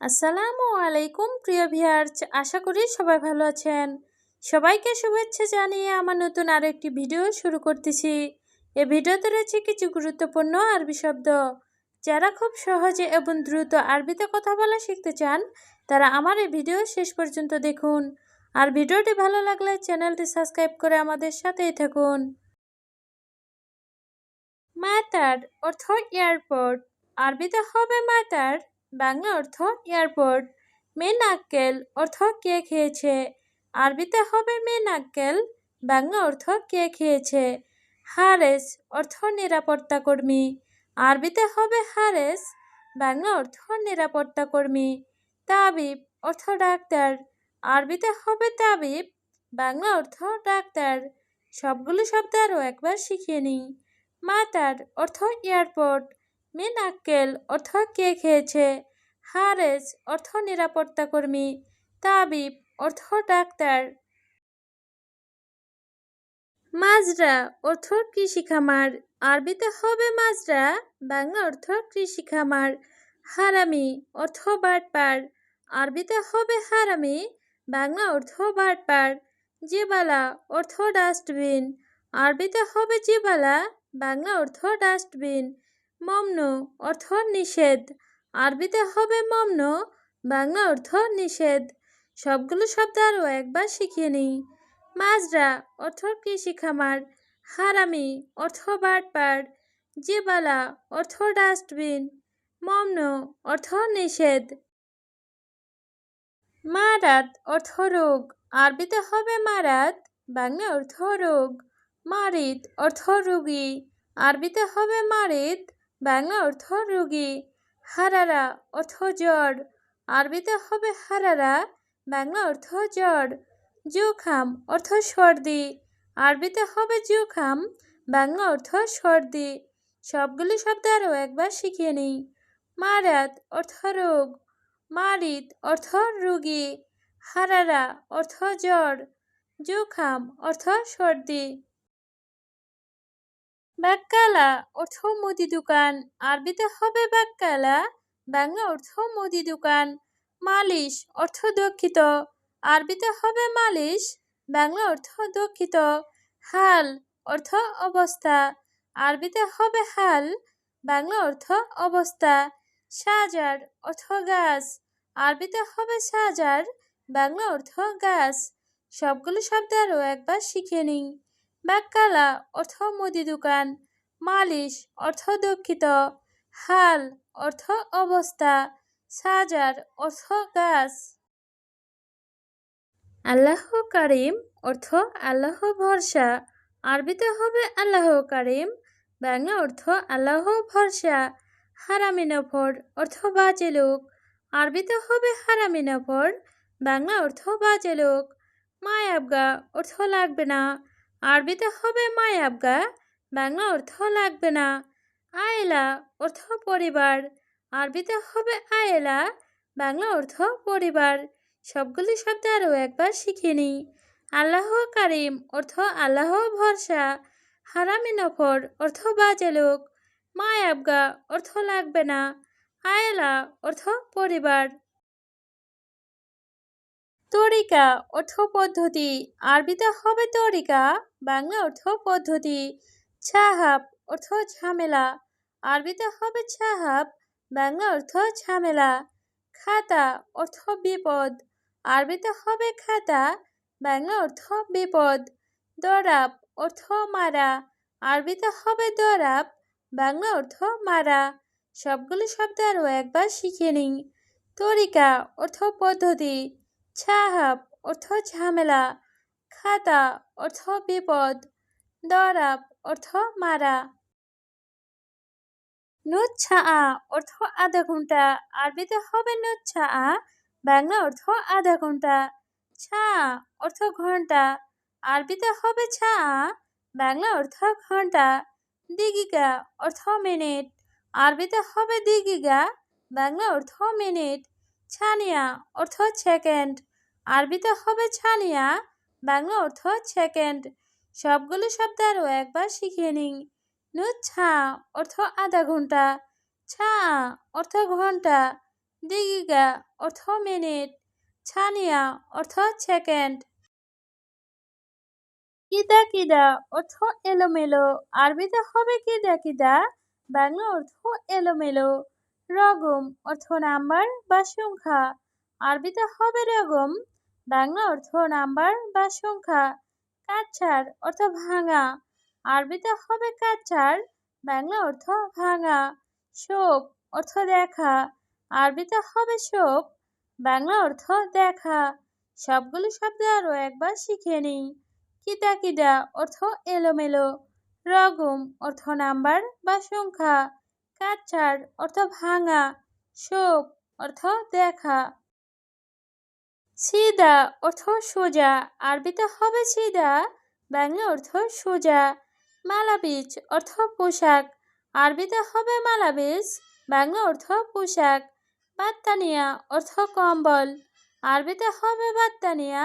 আসসালামু আলাইকুম, প্রিয় ভিয়ার্স আশা করি সবাই ভালো আছেন। সবাইকে শুভেচ্ছা জানিয়ে আমার নতুন আরও একটি ভিডিও শুরু করতেছি। এ ভিডিওতে রয়েছে কিছু গুরুত্বপূর্ণ আরবি শব্দ। যারা খুব সহজে এবং দ্রুত আরবিতে কথা বলা শিখতে চান, তারা আমার এই ভিডিও শেষ পর্যন্ত দেখুন। আর ভিডিওটি ভালো লাগলে চ্যানেলটি সাবস্ক্রাইব করে আমাদের সাথেই থাকুন। মাতার অর্থ এয়ারপোর্ট। আরবিতে হবে মাতার বাংলা অর্থ এয়ারপোর্ট। মেন আক্কেল অর্থ কে খেয়েছে। আরবিতে হবে মেন আক্কেল, বাংলা অর্থ কে খেয়েছে। হারেস অর্থ নিরাপত্তা কর্মী। আরবিতে হবে হারেস, বাংলা অর্থ নিরাপত্তা কর্মী। তাবিব অর্থ ডাক্তার। আরবিতে হবে তাবিব, বাংলা অর্থ ডাক্তার। সবগুলো শব্দ আরও একবার শিখিয়ে নিই। মাতার অর্থ এয়ারপোর্ট। মেন আক্কেল অর্থ কে খেয়েছে? হারেস অর্থ নিরাপত্তা কর্মী। তাবিব অর্থ ডাক্তার। মাজরা অর্থ কৃষি খামার আরবিতে হবে মাজরা, বাংলা অর্থ কৃষি খামার হারামি অর্থ বাটপার। আরবিতে হবে হারামি, বাংলা অর্থ বাটপার। জিবালা অর্থ ডাস্টবিন। আরবিতে হবে জিবালা, বাংলা অর্থ ডাস্টবিন। মমন, অর্থ নিষেধ। আরবিতে হবে মমন, বাংলা অর্থ নিষেধ। সবগুলো শব্দ আরও একবার শিখিয়ে নিই। মাজরা, অর্থ কৃষি খামার হারামি, অর্থ বাটপার। জিবালা, অর্থ ডাস্টবিন। মমন, অর্থ নিষেধ। মারাত, অর্থ রোগ। আরবিতে হবে মারাত, বাংলা অর্থ রোগ। মারিত, অর্থ রুগী। আরবিতে হবে মারিত বাংলা অর্থ রুগী। হারারা অর্থ জ্বর। আরবিতে হবে হারারা বাংলা অর্থ জ্বর। জুখাম অর্থ সর্দি। আরবিতে হবে জুখাম বাংলা অর্থ সর্দি। সবগুলি শব্দ আরও একবার শিখিয়ে নিই। মারাত অর্থ রোগ। মারিত অর্থ রুগী। হারারা অর্থ জ্বর। জুখাম অর্থ সর্দি। বাক্কালা অর্থ মুদি দোকান। আরবিতে হবে বাক্কালা বাংলা অর্থ মুদি দোকান। মালিশ, অর্থ দক্ষিত। আরবিতে হবে মালিশ, বাংলা অর্থ দক্ষিত। হাল, অর্থ অবস্থা। আরবিতে হবে হাল, বাংলা অর্থ অবস্থা। সাজার, অর্থ গাছ। আরবিতে হবে সাজার, বাংলা অর্থ গাছ। সবগুলো শব্দ আরও একবার শিখে নিই। বাক্কালা অর্থ মুদি দোকান, মালিশ, অর্থ দুঃখিত, হাল, অর্থ অবস্থা, সাজার, অর্থ গাছ। আল্লাহ কারিম, অর্থ আল্লাহ ভরসা। আরবিতে হবে আল্লাহ কারিম, বাংলা অর্থ আল্লাহ ভরসা। হারামি নফর, অর্থ বাজে লোক। আরবিতে হবে হারামি নফর, বাংলা অর্থ বাজে লোক। মায়াবগা, অর্থ লাগবে না। আরবিতে হবে মায়াবগা বাংলা অর্থ লাগবে না। আয়েলা অর্থ পরিবার, আরবিতে হবে আয়েলা, বাংলা অর্থ পরিবার। সবগুলি শব্দ আরও একবার শিখে নিই। আল্লাহ কারিম অর্থ আল্লাহ ভরসা, হারামি নফর অর্থ বাজে লোক। মায়াবগা অর্থ লাগবে না। আয়েলা অর্থ পরিবার। তরিকা অর্থ পদ্ধতি আরবিতে হবে তরিকা, বাংলা অর্থ পদ্ধতি ছাহাব, অর্থ ঝামেলা। আরবিতে হবে ছাহাব, বাংলা অর্থ ঝামেলা। খাতা, অর্থ বিপদ। আরবিতে হবে খাতা, বাংলা অর্থ বিপদ। দরাব, অর্থ মারা। আরবিতে হবে দরাব, বাংলা অর্থ মারা। সবগুলো শব্দ আরও একবার শিখে নিই তরিকা অর্থ পদ্ধতি ছাহাব অর্থ ঝামেলা, খাতা, অর্থ বিপদ দরাব অর্থ মারা। নুচ্ছা অর্থ আধা ঘণ্টা, আরবিতে হবে নুচ্ছা বাংলা অর্থ আধা ঘণ্টা। ছা, অর্থ ঘণ্টা, আরবিতে হবে ছা, বাংলা অর্থ ঘণ্টা। দিগিগা, অর্থ মিনিট, আরবিতে হবে দিগিগা, বাংলা অর্থ মিনিট। ছানিয়া, অর্থ সেকেন্ড। আরবিতে হবে ছানিয়া, বাংলা অর্থ সেকেন্ড সবগুলো শব্দ আরও একবার শিখিয়ে নিই নুচ্ছা অর্থ আধা ঘণ্টা, ছা অর্থ ঘণ্টা, দিগিগা অর্থ মিনিট, ছানিয়া অর্থ সেকেন্ড কিদা কিদা অর্থ এলোমেলো আরবিতে হবে কিদা কিদা, বাংলা অর্থ এলোমেলো। রগম অর্থ নাম্বার বা সংখ্যা আরবিতে হবে রগম বাংলা অর্থ নাম্বার বা সংখ্যা। কাচ্ছার অর্থ ভাঙা। আরবিতে হবে কাচ্ছার বাংলা অর্থ ভাঙা। শোক, অর্থ দেখা। আরবিতে হবে শোক, বাংলা অর্থ দেখা। সবগুলো শব্দ আরও একবার শিখে নিই। কিদা কিদা অর্থ এলোমেলো। রগম, অর্থ নাম্বার বা সংখ্যা। কাচ্চার অর্থ ভাঙা। শোক, অর্থ দেখা। সিদা অর্থ সোজা। আরবিতে হবে সিদা বাংলা অর্থ সোজা। মালাবিজ, অর্থ পোশাক। আরবিতে হবে মালাবিজ, বাংলা অর্থ পোশাক। বাত্তানিয়া, অর্থ কম্বল। আরবিতে হবে বাত্তানিয়া,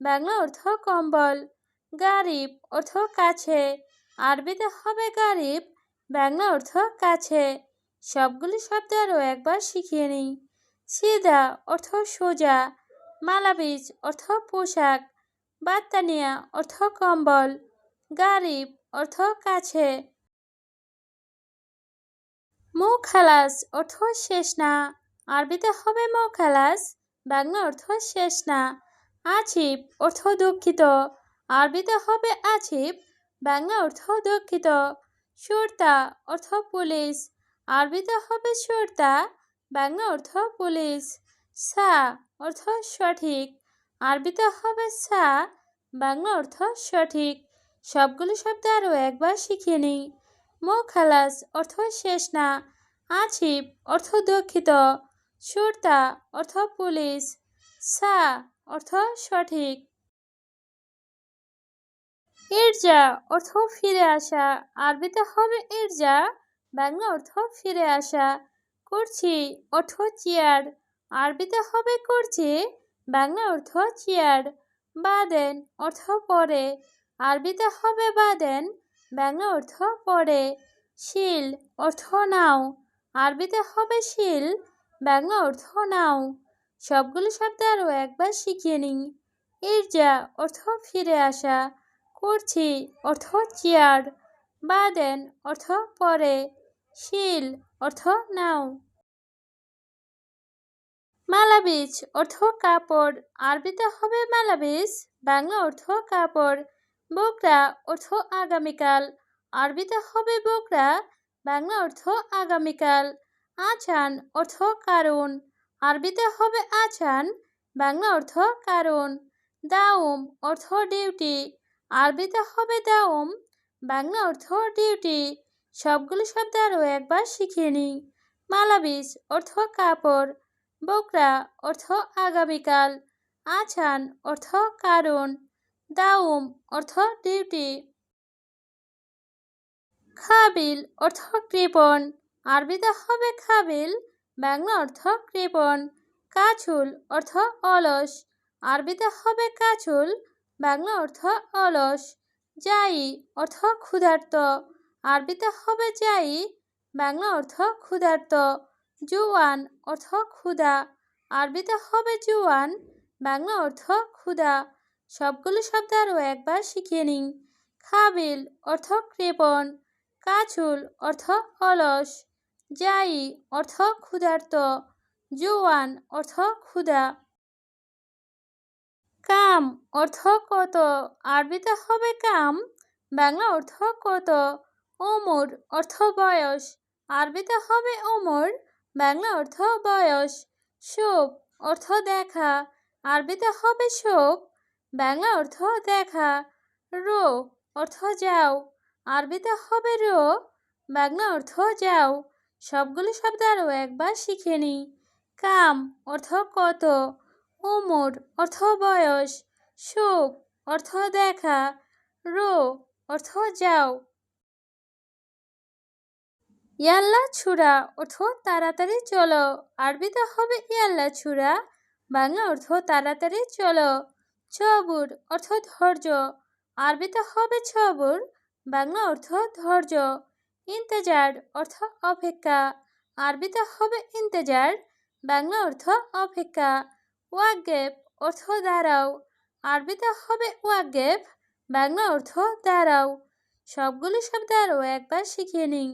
বাংলা অর্থ কম্বল। গারিব, অর্থ কাছে। আরবিতে হবে গারিব, বাংলা অর্থ কাছে। সবগুলি শব্দ আরও একবার শিখিয়ে নিই। সিদা অর্থ সোজা। মালাবিজ অর্থ পোশাক, বাত্তানিয়া অর্থ কম্বল, গারিব অর্থ কাছে। খালাস অর্থ শেষ না, আরবিতে হবে খালাস বাংলা অর্থ শেষ না। আছিপ অর্থ দুঃখিত, আরবিতে হবে আছিপ বাংলা অর্থ দুঃখিত। সুরতা অর্থ পুলিশ, আরবিতে হবে সুরতা, বাংলা অর্থ পুলিশ। সা অর্থ সঠিক। আরবিতে হবে সা, বাংলা অর্থ সঠিক। সবগুলো শব্দ আরও একবার শিখিয়ে নিই। খালাস অর্থ শেষ না। আছিপ অর্থ দুঃখিত। সুরতা অর্থ পুলিশ। সা অর্থ সঠিক। ইরজা অর্থ ফিরে আসা। আরবিতে হবে ইরজা, বাংলা অর্থ ফিরে আসা। করছি অর্থ চেয়ার। আরবিতে হবে করছি বাংলা অর্থ চেয়ার বাদেন অর্থ পরে। আরবিতে হবে বাদেন, বাংলা অর্থ পরে। শিল অর্থ নাও। আরবিতে হবে শিল, বাংলা অর্থ নাও। সবগুলো শব্দ আরও একবার শিখিয়ে নিই। ইরজা অর্থ ফিরে আসা। করছি অর্থ চেয়ার বাদেন অর্থ পরে। শিল অর্থ নাও। মালাবিজ অর্থ কাপড়, আরবিতে হবে মালাবিজ বাংলা অর্থ কাপড়, বোকরা অর্থ আগামীকাল, আরবিতে হবে বোকরা, বাংলা অর্থ আগামীকাল, আচান অর্থ কারণ, আরবিতে হবে আচান, বাংলা অর্থ কারণ দাউম অর্থ ডিউটি, আরবিতে হবে দাউম বাংলা অর্থ ডিউটি, সবগুলো শব্দ আরও একবার শিখিয়ে নিই মালাবিজ অর্থ কাপড় বকরা অর্থ আগামীকাল, আছান অর্থ কারণ, দাউম অর্থ ডিউটি। খাবিল অর্থ কৃপণ, আরবিতে হবে খাবিল, বাংলা অর্থ কৃপণ, কাছুল অর্থ অলস, আরবিতে হবে কাছুল, বাংলা অর্থ অলস যাই অর্থ ক্ষুধার্ত, আরবিতে হবে যাই বাংলা অর্থ ক্ষুধার্ত। জুয়ান অর্থ ক্ষুধা। আরবিতে হবে জুয়ান, বাংলা অর্থ ক্ষুধা। সবগুলো শব্দ আরও একবার শিখিয়ে নিন। খাবিল অর্থ কৃপণ কাছুল অর্থ অলস যাই অর্থ ক্ষুধার্ত, জুয়ান অর্থ ক্ষুধা। কাম অর্থ কত, আরবিতে হবে কাম, বাংলা অর্থ কত, ওমর অর্থ বয়স, আরবিতে হবে ওমর বাংলা অর্থ বয়স, শোক অর্থ দেখা, আরবিতে হবে শোক, বাংলা অর্থ দেখা, রো অর্থ যাও, আরবিতে হবে রো, বাংলা অর্থ যাও, সবগুলো শব্দ আরও একবার শিখে নিই কাম অর্থ কত, উমর অর্থ বয়স সুখ অর্থ দেখা, রো অর্থ যাও ইয়াল্লা ছুরা অর্থ তাড়াতাড়ি চলো। আরবিতে হবে ইয়াল্লা ছুরা বাংলা অর্থ তাড়াতাড়ি চলো। ছবুর অর্থ ধৈর্য, আরবিতে হবে ছবুর, বাংলা অর্থ ধৈর্য। ইন্তেজার অর্থ অপেক্ষা, আরবিতে হবে ইন্তেজার, বাংলা অর্থ অপেক্ষা। ওয়াগেব অর্থ দাঁড়াও, আরবিতে হবে ওয়াগেব, বাংলা অর্থ দাঁড়াও। সবগুলো শব্দ আরও একবার শিখিয়ে নিন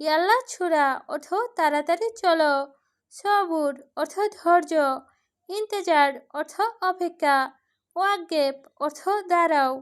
ইয়াল্লা ছুরা ওঠো তাড়াতাড়ি চলো। সবুর অর্থ ধৈর্য। ইন্তেজার অর্থ অপেক্ষা। ওয়াগেপ অর্থ দাঁড়াও।